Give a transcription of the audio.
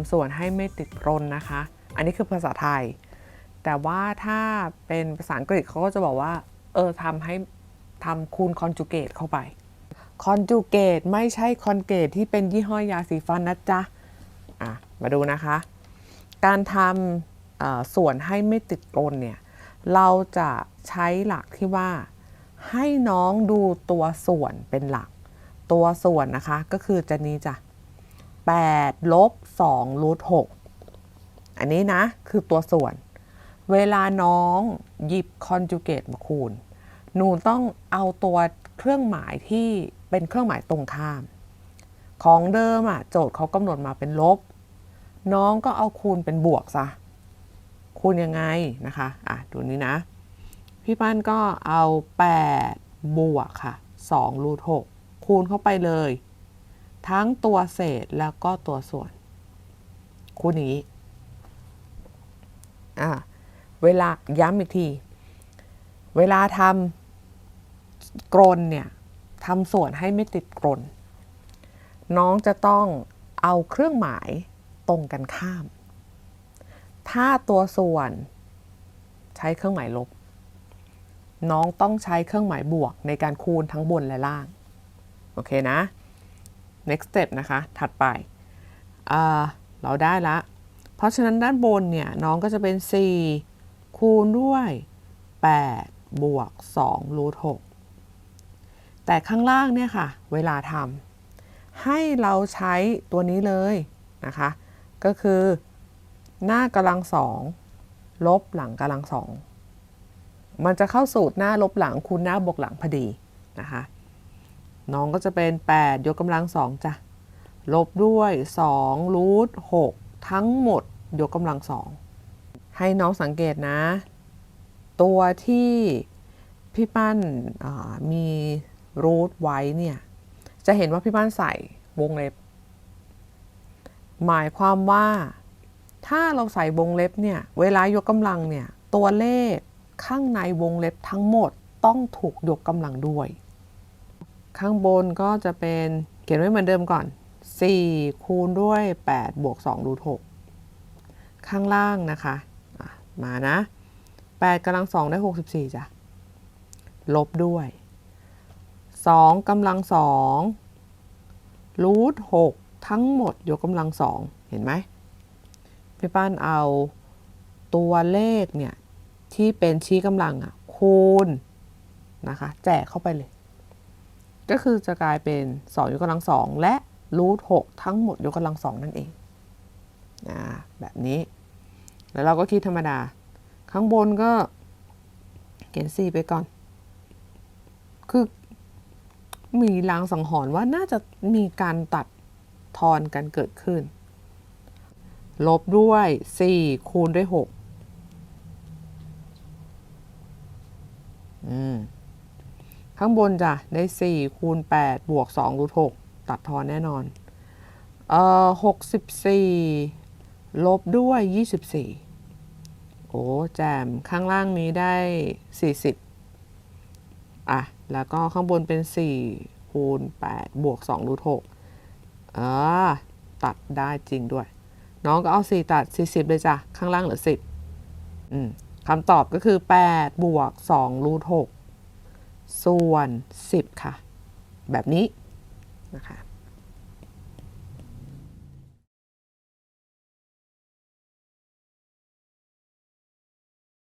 ำส่วนให้ไม่ติดรนนะคะ อันนี้คือภาษาไทย แต่ว่าถ้าเป็นภาษาอังกฤษเขาก็จะบอกว่า เออทำให้ทำคูณคอนจูเกตเข้าไปคอนจูเกตไม่ใช่คอนเกตที่เป็นยี่ห้อยาสีฟันนะจ๊ะอะมาดูนะคะ การทำส่วนให้ไม่ติดกลนเนี่ย เราจะใช้หลักที่ว่า ให้น้องดูตัวส่วนเป็นหลัก ตัวส่วนนะคะก็คือจะนี้จ้ะ 8ลบ2รูท6อันนี้นะ คือตัวส่วน เวลาน้องหยิบคอนจูเกตมาคูณ หนูต้องเอาตัวเครื่องหมายที่เป็นเครื่องหมายตรงข้าม ของเดิมอะโจทย์เขากำหนดมาเป็นลบ น้องก็เอาคูณเป็นบวกซะ คูณยังไงนะคะอะดูนี้นะ พี่ปั้นก็เอา 8 บวกค่ะ2รูท6คูณเข้าไปเลย ทั้งตัวเศษแล้วก็ตัวส่วน คูณอย่างนี้อะเวลาย้ำอีกที เวลาทำกรนเนี่ยทำส่วนให้ไม่ติดกรนน้องจะต้องเอาเครื่องหมายตรงกันข้าม ถ้าตัวส่วนใช้เครื่องหมายลบ น้องต้องใช้เครื่องหมายบวกในการคูณทั้งบนและล่าง โอเคนะ next step นะคะ ถัดไปอ่าเราได้ละ เพราะฉะนั้นด้านบนเนี่ยน้องก็จะเป็น 4 คูณด้วย 8 บวก2รูท6แต่ข้างล่างเนี่ยค่ะ เวลาทำให้เราใช้ตัวนี้เลยนะคะ ก็คือหน้ากำลังสองลบหลังกำลังสองมันจะเข้าสูตรหน้าลบหลังคูณหน้าบวกหลังพอดีนะคะ น้องก็จะเป็น 8 ยกกำลังสองจ้ะ ลบด้วย2รูท6ทั้งหมด ยกกำลังสองให้น้องสังเกตนะ ตัวที่พี่ปั้นมีรูทไว้เนี่ย จะเห็นว่าพี่ปั้นใส่วงเล็บ หมายความว่าถ้าเราใส่วงเล็บเนี่ย เวลายกกำลังเนี่ย ตัวเลขข้างในวงเล็บทั้งหมดต้องถูกยกกำลังด้วย ข้างบนก็จะเป็นเขียนไว้เหมือนเดิมก่อน 4 คูณด้วย 8 บวก2รูท6ข้างล่างนะคะะมานะ 8กำลัง2ได้ 64จ้ะ ลบด้วย 2กำลัง2รูท6ทั้งหมดยกกำลัง 2 เห็นไหมพี่ป้านเอาตัวเลขเนี่ย ที่เป็นชี้กำลังอะคูณนะคะ แจกเข้าไปเลย ก็คือจะกลายเป็น 2 ยกกำลัง2และรูท6ทั้งหมดยกกำลัง2นั่นเองอ่าแบบนี้ แล้วเราก็คิดธรรมดา ข้างบนก็เขียน 4 ไปก่อน คือมีลางสังหรณ์ว่าน่าจะมีการตัดทอนกันเกิดขึ้น ลบด้วย 4 คูณด้วย 6 อืม ข้างบนจ้ะได้4คูณ8บวก2รูท6ตัดทอนแน่นอนเอ่อ64 ลบด้วย 24 โอ้แจมข้างล่างนี้ได้ 40 อะ แล้วก็ข้างบนเป็น 4 คูณ 8 บวก2รูท6อ่าตัดได้จริงด้วย น้องก็เอา 4 ตัด 40 เลยจ้ะ ข้างล่างเหลือ 10 อืมคำตอบก็คือ 8 บวก2รูท6 ส่วน 10 ค่ะ แบบนี้นะคะ